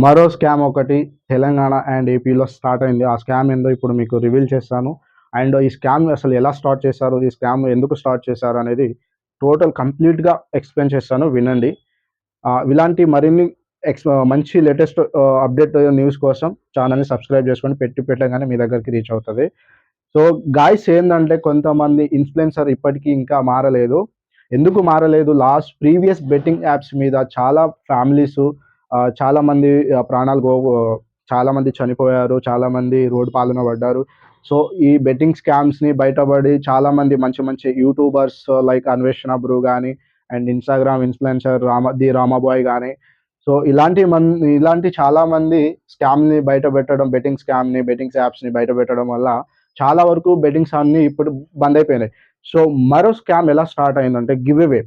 మరో స్కామ్ ఒకటి తెలంగాణ అండ్ ఏపీలో స్టార్ట్ అయింది. ఆ స్కామ్ ఏందో ఇప్పుడు మీకు రివీల్ చేస్తాను. అండ్ ఈ స్కామ్ అసలు ఎలా స్టార్ట్ చేశారు? ఈ స్కామ్ ఎందుకు స్టార్ట్ చేశారు అనేది టోటల్ కంప్లీట్గా ఎక్స్ప్లెయిన్ చేస్తాను. వినండి. ఇలాంటి మరిన్ని ఎక్స్ మంచి లేటెస్ట్ అప్డేట్ న్యూస్ కోసం ఛానల్ని సబ్స్క్రైబ్ చేసుకొని పెట్టి పెట్టగానే మీ దగ్గరికి రీచ్ అవుతుంది. సో గాయస్ ఏంటంటే కొంతమంది ఇన్ఫ్లుయెన్సర్ ఇప్పటికీ ఇంకా మారలేదు. ఎందుకు మారలేదు? లాస్ట్ ప్రీవియస్ బెట్టింగ్ యాప్స్ మీద చాలా ఫ్యామిలీస్ చాలా మంది ప్రాణాలు గో చాలా మంది చనిపోయారు చాలా మంది రోడ్డు పాలన పడ్డారు. సో ఈ బెట్టింగ్ స్కామ్స్ని బయటపడి చాలా మంది మంచి మంచి యూట్యూబర్స్ లైక్ అన్వేషణ బ్రూ కానీ and Instagram influencer Rama the Ramabai కానీ సో ఇలాంటి మన్ ఇలాంటి చాలా మంది స్కామ్ని బయట పెట్టడం బెట్టింగ్ స్కామ్ని బెట్టింగ్ యాప్స్ని బయట పెట్టడం వల్ల చాలా వరకు బెట్టింగ్స్ అన్ని ఇప్పుడు బంద్ అయిపోయినాయి. సో మరో స్కామ్ ఎలా స్టార్ట్ అయిందంటే give away.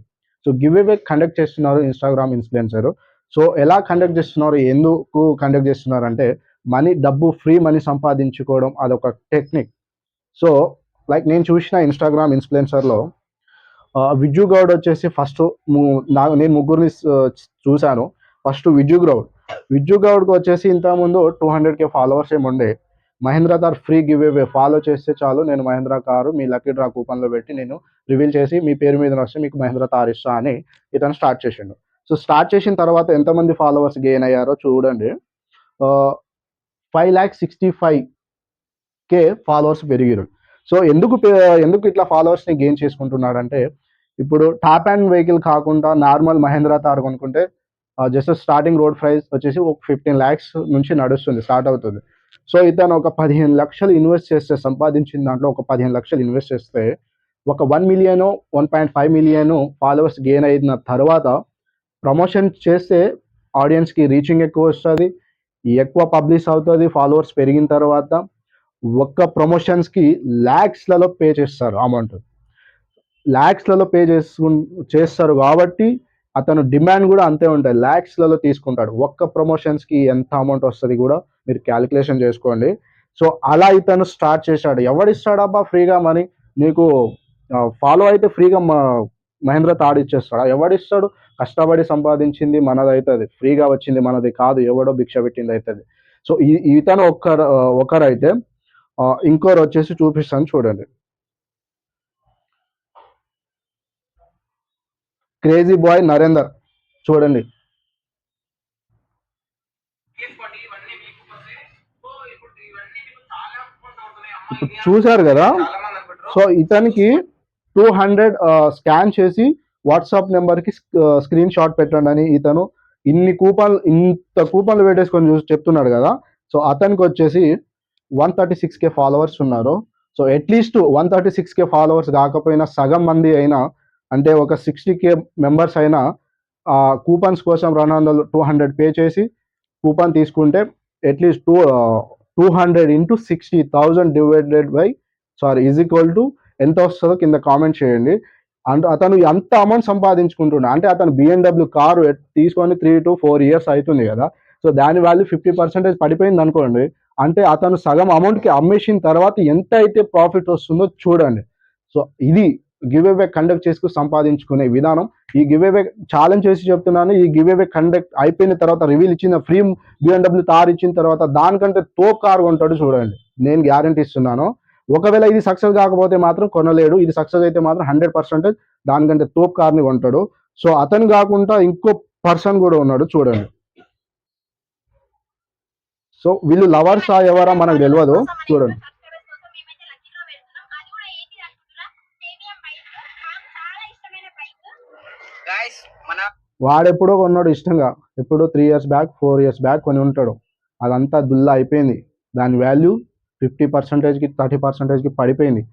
So give away conduct చేస్తున్నారు ఇన్స్టాగ్రామ్ ఇన్ఫ్లుయెన్సర్. సో ఎలా కండక్ట్ చేస్తున్నారు ఎందుకు కండక్ట్ చేస్తున్నారు అంటే మనీ డబ్బు ఫ్రీ మనీ సంపాదించుకోవడం అదొక టెక్నిక్ సో లైక్ నేను చూసిన ఇన్స్టాగ్రామ్ ఇన్ఫ్లుయెన్సర్లో విజు గౌడ్ వచ్చేసి ఫస్ట్ నా నేను ముగ్గురిని చూశాను. ఫస్ట్ విజు గౌడ్. విజు గౌడ్కి వచ్చేసి ఇంతకుముందు టూ హండ్రెడ్ కే ఫాలోవర్స్ ఏమి ఉండే. Mahindra car free give away follow చేస్తే చాలు. నేను మహేంద్ర కారు మీ లక్కీ డ్రా కూపన్లో పెట్టి నేను రివీల్ చేసి మీ పేరు మీద వస్తే మీకు మహేంద్ర తార్ ఇస్తా అని ఇతను స్టార్ట్ చేసిండు. సో స్టార్ట్ చేసిన తర్వాత ఎంతమంది ఫాలోవర్స్ గెయిన్ అయ్యారో చూడండి. Five lakh sixty five K followers పెరిగారు. సో ఎందుకు ఎందుకు ఇట్లా ఫాలోవర్స్ని గెయిన్ చేసుకుంటున్నాడంటే ఇప్పుడు టాప్ అండ్ వెహికల్ కాకుండా నార్మల్ మహేంద్ర తార్ కొనుక్కుంటే జస్ట్ స్టార్టింగ్ రోడ్ ప్రైస్ వచ్చేసి ఒక ఫిఫ్టీన్ ల్యాక్స్ నుంచి నడుస్తుంది స్టార్ట్ అవుతుంది. సో ఇతను ఒక పదిహేను లక్షలు ఇన్వెస్ట్ చేస్తే సంపాదించిన దాంట్లో ఒక పదిహేను లక్షలు ఇన్వెస్ట్ చేస్తే ఒక one million one point five million followers gain అయిన తర్వాత ప్రమోషన్ చేస్తే ఆడియన్స్కి రీచింగ్ ఎక్కువ వస్తుంది ఎక్కువ పబ్లిష్ అవుతుంది ఫాలోవర్స్ పెరిగిన తర్వాత ఒక్క ప్రమోషన్స్కి ల్యాక్స్లలో పే చేస్తారు అమౌంట్. ల్యాక్స్లలో పే చేసుకు చేస్తారు కాబట్టి అతను డిమాండ్ కూడా అంతే ఉంటుంది ల్యాక్స్లలో తీసుకుంటాడు. ఒక్క ప్రమోషన్స్కి ఎంత అమౌంట్ వస్తుంది కూడా మీరు క్యాలిక్యులేషన్ చేసుకోండి. సో అలా ఇతను స్టార్ట్ చేశాడు. ఎవడిస్తాడబ్బా ఫ్రీగా మనీ? నీకు ఫాలో అయితే ఫ్రీగా మహేంద్ర తాడు ఇచ్చేస్తాడా. ఎవడిస్తాడు కష్టపడి సంపాదించింది మనది ఫ్రీగా వచ్చింది మనది కాదు. ఎవడో భిక్ష పెట్టింది అవుతుంది సో ఈ ఇతను ఒక్కరు ఒకరైతే ఇంకోరు వచ్చేసి చూపిస్తాను చూడండి. Crazy boy Narender. చూడండి. ఇప్పుడు చూశారు కదా? సో ఇతనికి టూ హండ్రెడ్ స్కాన్ చేసి వాట్సాప్ నెంబర్కి స్క్రీన్ షాట్ పెట్టండి అని ఇతను ఇన్ని కూపన్లు ఇంత కూపన్లు పెట్టేసుకొని చూసి చెప్తున్నాడు కదా. సో అతనికి వచ్చేసి one thirty six K followers ఉన్నారు. So at least one thirty six K followers కాకపోయినా సగం మంది అయినా అంటే ఒక సిక్స్టీ కే మెంబర్స్ అయినా ఆ కూపన్స్ కోసం రెండు వందలు టూ హండ్రెడ్ పే చేసి కూపన్ తీసుకుంటే at least two two hundred into sixty thousand divided by sorry is equal to ఎంత వస్తుందో కింద కామెంట్ చేయండి. అంటే అతను ఎంత అమౌంట్ సంపాదించుకుంటున్నాడు అంటే అతను బిఎండబ్ల్యూ కారు తీసుకొని త్రీ టు ఫోర్ ఇయర్స్ అవుతుంది కదా. సో దాని వాల్యూ ఫిఫ్టీ పర్సెంటేజ్ పడిపోయింది అనుకోండి అంటే అతను సగం అమౌంట్కి అమ్మేసిన తర్వాత ఎంత అయితే ప్రాఫిట్ వస్తుందో చూడండి. సో ఇది గివ్ అవే కండక్ట్ చేసుకు సంపాదించుకునే విధానం. ఈ గివ్ అవే ఛాలెంజ్ చేసి చెప్తున్నాను ఈ గివ్ అవే కండక్ట్ అయిపోయిన తర్వాత రివీల్ ఇచ్చిన ఫ్రీ బిఎండబ్ల్యూ తార్ ఇచ్చిన తర్వాత దానికంటే తో కార్ కొంటాడు చూడండి. నేను గ్యారంటీ ఇస్తున్నాను. ఒకవేళ ఇది సక్సెస్ కాకపోతే మాత్రం కొనలేడు. ఇది సక్సెస్ అయితే మాత్రం హండ్రెడ్ పర్సెంటేజ్ దానికంటే తోప్ కార్ని కొంటాడు. సో అతను కాకుండా ఇంకో పర్సన్ కూడా ఉన్నాడు చూడండి. సో వీళ్ళు లవర్స్ ఆ ఎవరా మనకు తెలియదు చూడండి. వాడెప్పుడో కొన్నాడు ఇష్టంగా. ఎప్పుడో three years back four years back కొని ఉంటాడు. అదంతా దుల్లా అయిపోయింది. దాని వాల్యూ ఫిఫ్టీ పర్సెంటేజ్కి థర్టీ పర్సెంటేజ్కి పడిపోయింది.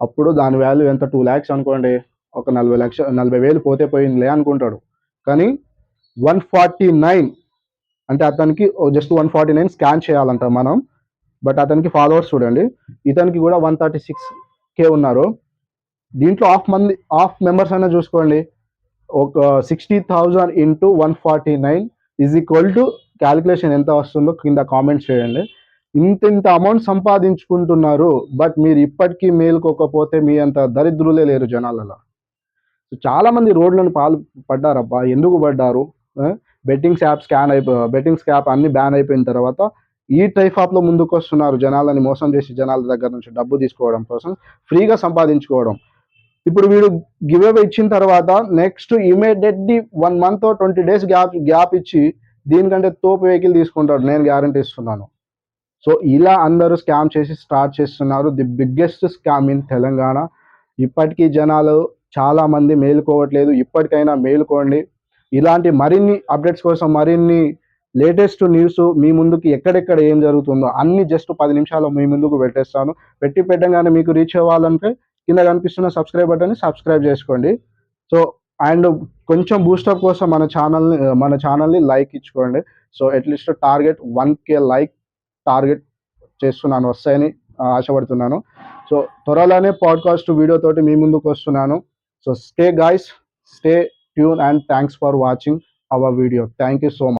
అప్పుడు దాని వాల్యూ ఎంత? టూ ల్యాక్స్ అనుకోండి. ఒక నలభై లక్ష నలభై వేలు పోతే పోయిందిలే అనుకుంటాడు. కానీ వన్ ఫార్టీ నైన్ అంటే అతనికి just one forty nine scan చేయాలంట మనం. బట్ అతనికి ఫాలోవర్స్ చూడండి. ఇతనికి కూడా వన్ థర్టీ సిక్స్ కే ఉన్నారు. దీంట్లో హాఫ్ మంది హాఫ్ మెంబర్స్ అయినా చూసుకోండి. ఒక sixty thousand into one forty nine is equal to calculation ఎంత వస్తుందో కింద కామెంట్స్ చేయండి. ఇంత ఇంత అమౌంట్ సంపాదించుకుంటున్నారు బట్ మీరు ఇప్పటికీ మేలుకోకపోతే మీ అంత దరిద్రులే లేరు జనాలలో. చాలా మంది రోడ్లను పాలు పడ్డారబ్బా ఎందుకు పడ్డారు? బెట్టింగ్ బెట్టింగ్స్ యాప్ స్కాన్ అయిపో బెట్టింగ్స్ యాప్ అన్ని బ్యాన్ అయిపోయిన తర్వాత ఈ టైప్ ఆఫ్లో ముందుకు వస్తున్నారు జనాలని మోసం చేసి జనాల దగ్గర నుంచి డబ్బు తీసుకోవడం కోసం ఫ్రీగా సంపాదించుకోవడం. ఇప్పుడు వీడు గివ్ అవే ఇచ్చిన తర్వాత next immediately one month twenty days gap gap ఇచ్చి దీనికంటే తోపు వెహికల్ తీసుకుంటాడు నేను గ్యారంటీ ఇస్తున్నాను. సో ఇలా అందరూ స్కామ్ చేసి స్టార్ట్ చేస్తున్నారు. The biggest scam in Telangana. ఇప్పటికీ జనాలు చాలామంది మేలుకోవట్లేదు. ఇప్పటికైనా మేలుకోండి. ఇలాంటి మరిన్ని అప్డేట్స్ కోసం మరిన్ని లేటెస్ట్ న్యూస్ మీ ముందుకి ఎక్కడెక్కడ ఏం జరుగుతుందో అన్ని జస్ట్ పది నిమిషాలు మీ ముందుకు పెట్టేస్తాను. పెట్టి పెట్టగానే మీకు రీచ్ అవ్వాలంటే కింద కనిపిస్తున్న సబ్స్క్రైబ్ బటన్ని సబ్స్క్రైబ్ చేసుకోండి. సో అండ్ కొంచెం బూస్టప్ కోసం మన ఛానల్ని మన ఛానల్ని లైక్ ఇచ్చుకోండి. So at least target one K like target చేస్తున్నాను వస్తాయని ఆశపడుతున్నాను. సో త్వరలోనే పాడ్కాస్ట్ వీడియో తోటి మీ ముందుకు వస్తున్నాను. So stay guys stay tune and thanks for watching our video thank you so much